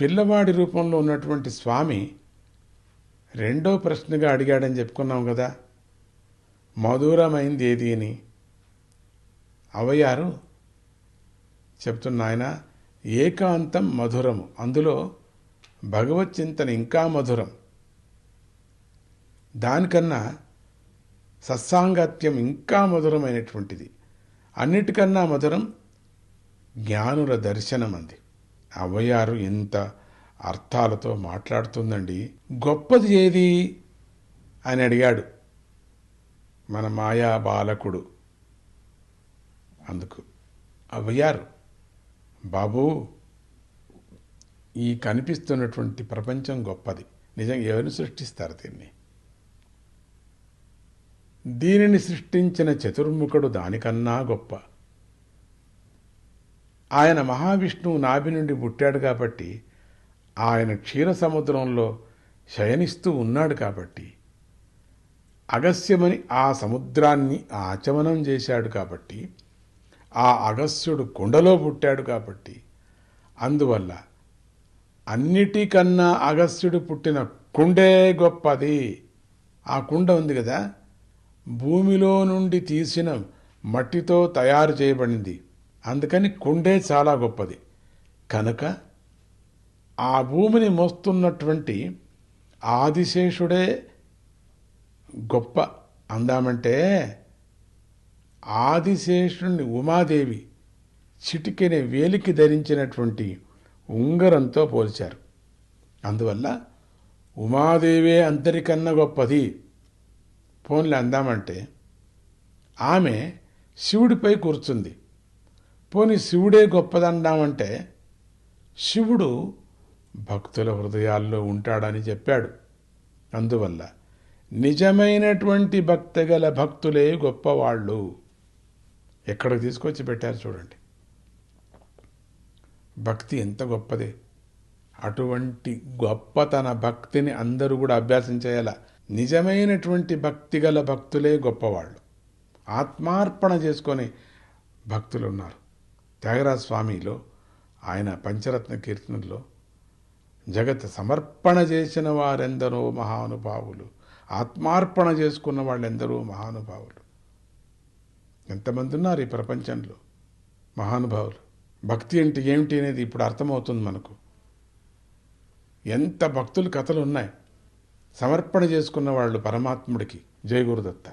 పిల్లవాడి రూపంలో ఉన్నటువంటి స్వామి రెండో ప్రశ్నగా అడిగాడని చెప్పుకున్నాం కదా. మధురమైంది ఏది అని. అవయారు చెప్తున్న ఆయన ఏకాంతం మధురము. అందులో భగవత్ చింతన ఇంకా మధురం. దానికన్నా సత్సాంగత్యం ఇంకా మధురమైనటువంటిది. అన్నిటికన్నా మధురం జ్ఞానుల దర్శనం అంది అవ్వయారు ఇంత అర్థాలతో మాట్లాడుతుందండి. గొప్పది ఏది? అని అడిగాడు మన మాయా బాలకుడు. అందుకు అవ్వయారు బాబూ ఈ కనిపిస్తున్నటువంటి ప్రపంచం గొప్పది. నిజంగా ఎవరు సృష్టిస్తారు దీన్ని? దీనిని సృష్టించిన చతుర్ముఖుడు దానికన్నా గొప్ప. ఆయన మహావిష్ణువు నాభి నుండి పుట్టాడు కాబట్టి ఆయన క్షీర సముద్రంలో శయనిస్తూ ఉన్నాడు కాబట్టి. అగస్యమని ఆ సముద్రాన్ని ఆచమనం చేశాడు కాబట్టి. ఆ అగస్యుడు కుండలో పుట్టాడు కాబట్టి. అందువల్ల అన్నిటికన్నా అగస్యుడు పుట్టిన కుండే గొప్పది. ఆ కుండ ఉంది కదా? భూమిలో నుండి తీసిన మట్టితో తయారు చేయబడింది. అందుకని కుండే చాలా గొప్పది. కనుక ఆ భూమిని మోస్తున్నటువంటి ఆదిశేషుడే గొప్ప. అందామంటే ఆదిశేషుని ఉమాదేవి చిటికెని వేలికి ధరించినటువంటి ఉంగరంతో పోల్చారు. అందువల్ల ఉమాదేవే అందరికన్నా గొప్పది. ఫోన్లు అందామంటే ఆమె శివుడిపై కూర్చుంది. పోని శివుడే గొప్పదన్నామంటే శివుడు భక్తుల హృదయాల్లో ఉంటాడని చెప్పాడు. అందువల్ల నిజమైనటువంటి భక్తి గల భక్తులే గొప్పవాళ్ళు. ఎక్కడికి తీసుకొచ్చి పెట్టారు చూడండి. భక్తి ఎంత గొప్పదే. అటువంటి గొప్పతన భక్తిని అందరూ కూడా అభ్యాసం చేయాల? నిజమైనటువంటి భక్తి గల భక్తులే గొప్పవాళ్ళు. ఆత్మార్పణ చేసుకొని భక్తులు ఉన్నారు త్యాగరాజ స్వామిలో ఆయన పంచరత్న కీర్తనలో జగత్ సమర్పణ చేసిన వారెందరో మహానుభావులు ఆత్మార్పణ చేసుకున్న వాళ్ళెందరో మహానుభావులు. ఎంతమంది ఉన్నారు ఈ ప్రపంచంలో మహానుభావులు? భక్తి అంటే ఏమిటి అనేది ఇప్పుడు అర్థమవుతుంది మనకు. ఎంత భక్తుల కథలు ఉన్నాయి. సమర్పణ చేసుకున్న వాళ్ళు పరమాత్ముడికి జయ గురుదత్త